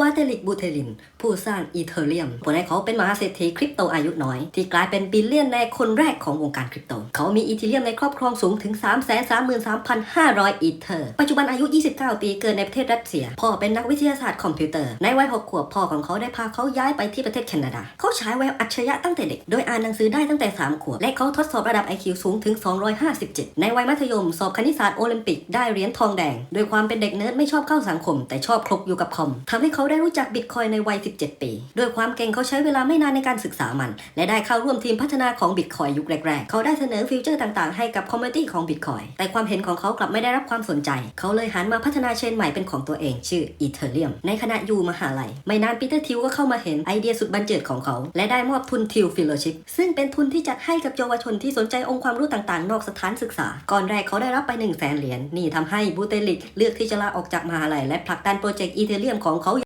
วาเตลิกบูเทลิน ผู้สร้างอีเทเรียมผลให้เขาเป็นมหาเศรษฐีคริปโตอายุน้อย ที่กลายเป็นบิลเลียนในคนแรกของวงการคริปโต เขามีอีเทเรียมในครอบครองสูงถึง 333,500 อีเทอร์ปัจ บันอายุ 29 ปีเกิดในประเทศรัสเซีย พ่อเป็นนักวิทยาศาสตร์คอมพิวเตอร์ ในวัย 6 ขวบพ่อของเขาได้พาเขาย้ายไปที่ประเทศแคนาดา เขาฉายแววอัจฉริยะตั้งแต่เด็ก โดยอ่านหนังสือได้ตั้งแต่ 3 ขวบ และเขาทดสอบระดับ IQ สูงถึง 257 ในวัยมัธยม สอบคณิตศาสตร์โอลิมปิกได้เหรียญทองแดง โดยความเป็นเด็กเนิร์ดไม่ชอบเข้าสังคม แต่ชอบคลุกอยู่กับคอมทำให้เขาได้รู้จักบิตคอยในวัย 17 ปี ด้วยความเก่งเขาใช้เวลาไม่นานในการศึกษามัน และได้เข้าร่วมทีมพัฒนาของบิตคอยยุคแรกๆ เขาได้เสนอฟีเจอร์ต่างๆ ให้กับคอมมิตี้ของบิตคอยแต่ความเห็นของเขากลับไม่ได้รับความสนใจเขาเลยหันมาพัฒนาเชนใหม่เป็นของตัวเองชื่ออีเทเรียม ในขณะอยู่มหาลัย ไม่นานปีเตอร์ทิวก็เข้ามาเห็นไอเดียสุดบันเจิดของเขา และได้มอบทุนทิวฟิลโลชิพซึ่งเป็นทุนที่จัดให้กับเยาวชนที่สนใจองค์ความรู้ต่างๆ นอกสถานศึกษา ก่อนแรกเขาได้รับไป 1 0 0 0 0แสนเหรียญนี่ทำให้บูเตลิกเลือกที่จะลาออกจากมหาลัยและผลักดันโปรเจกต์อีเทเรียมของเขา